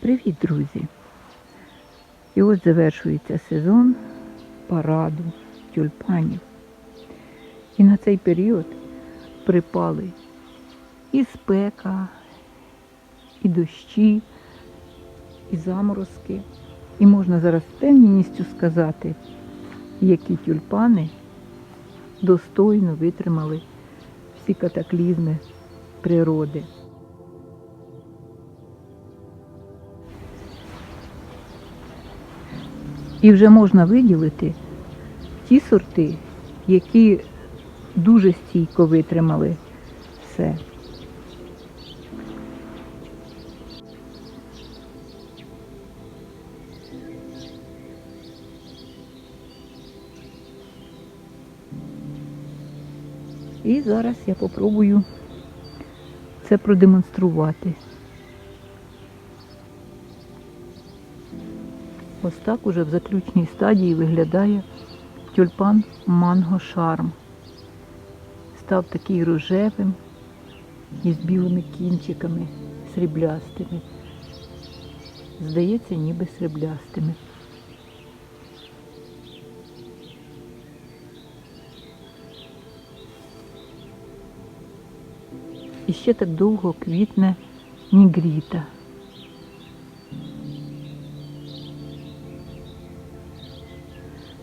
Привіт, друзі! І от завершується сезон параду тюльпанів. І на цей період припали і спека, і дощі, і заморозки. І можна зараз з певністю сказати, які тюльпани достойно витримали всі катаклізми природи. І вже можна виділити ті сорти, які дуже стійко витримали все. І зараз я попробую це продемонструвати. Ось так уже в заключній стадії виглядає тюльпан Манго Шарм. Став такий рожевим із білими кінчиками сріблястими. Здається, ніби сріблястими. І ще так довго квітне нігріта.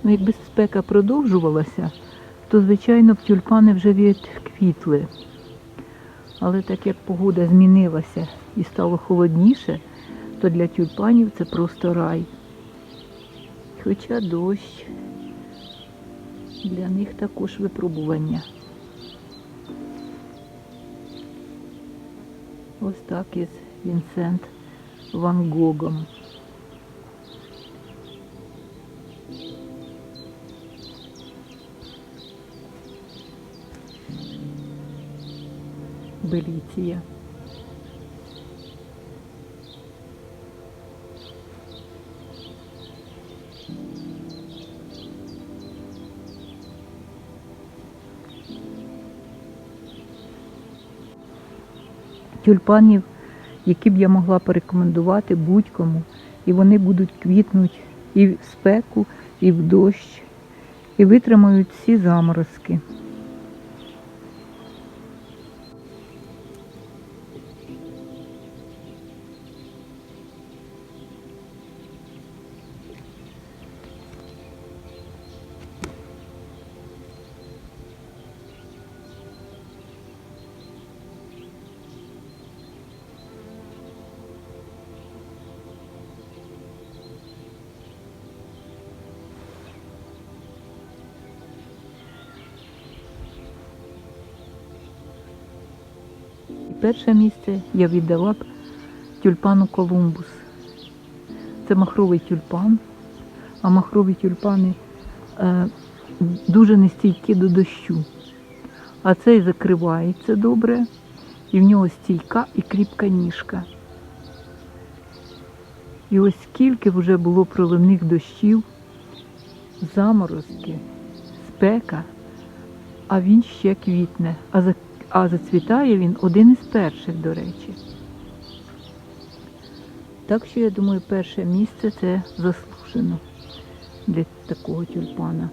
Ну, якби спека продовжувалася, то, звичайно, б тюльпани вже відквітли. Але так як погода змінилася і стало холодніше, то для тюльпанів це просто рай. Хоча дощ для них також випробування. Ось так із Вінсент Ван Гогом. Беліція. Тюльпанів, які б я могла порекомендувати будь-кому, і вони будуть квітнути і в спеку, і в дощ, і витримають всі заморозки. Перше місце я віддала б тюльпану Колумбус. Це махровий тюльпан, а махрові тюльпани е, дуже нестійкі до дощу. А цей закривається добре, і в нього стійка і кріпка ніжка. І ось скільки вже було проливних дощів, заморозки, спека, а він ще квітне, а за а зацвітає він один із перших, до речі. Так що, я думаю, перше місце це заслужено для такого тюльпана.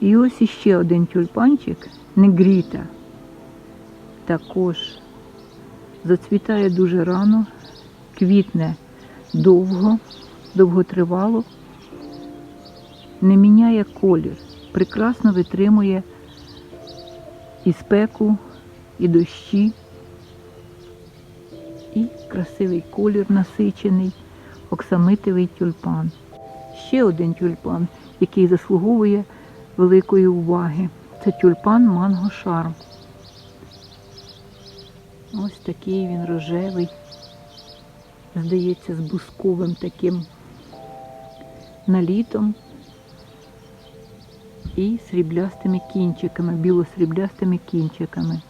І ось іще один тюльпанчик негріта. Також зацвітає дуже рано, квітне довго, довготривало, не міняє колір, прекрасно витримує і спеку, і дощі, і красивий колір насичений, оксамитовий тюльпан. Ще один тюльпан, який заслуговує великої уваги. Це тюльпан Манго Шарм. Ось такий він рожевий, здається, з бусковим таким налітом і сріблястими кінчиками, білосріблястими кінчиками.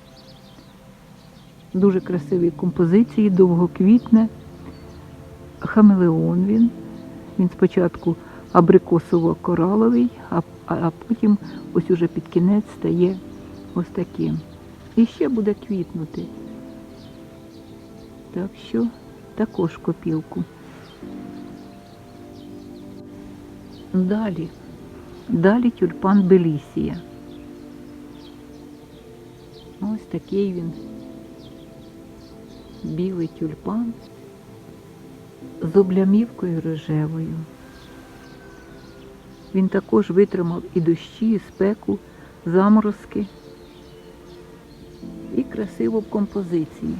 Дуже красиві композиції, довго квітне. Хамелеон він. Він спочатку абрикосово-кораловий, а, а потім ось уже під кінець стає ось таким. І ще буде квітнути. Так що також копілку. Далі. Далі тюльпан Белісія. Ось такий він. Білий тюльпан з облямівкою рожевою. Він також витримав і дощі, і спеку, заморозки і красиво в композиції.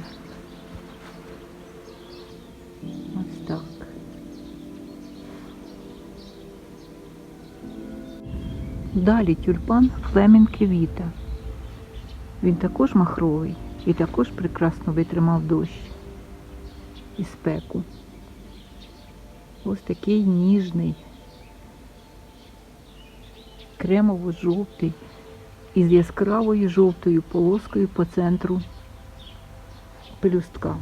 Далі тюльпан Флемінг Віта. Він також махровий і також прекрасно витримав дощ і спеку. Ось такий ніжний, кремово-жовтий із яскравою жовтою полоскою по центру пелюстка.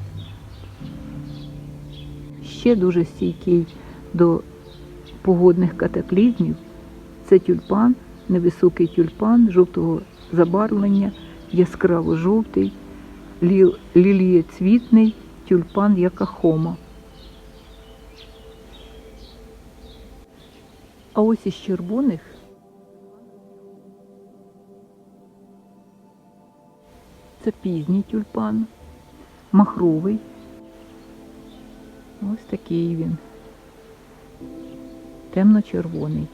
Ще дуже стійкий до погодних катаклізмів це тюльпан, невисокий тюльпан жовтого забарвлення, яскраво-жовтий, лі- лілієцвітний тюльпан якахома. А ось із червоних це пізній тюльпан, махровий. Ось такий він. Темно-червоний.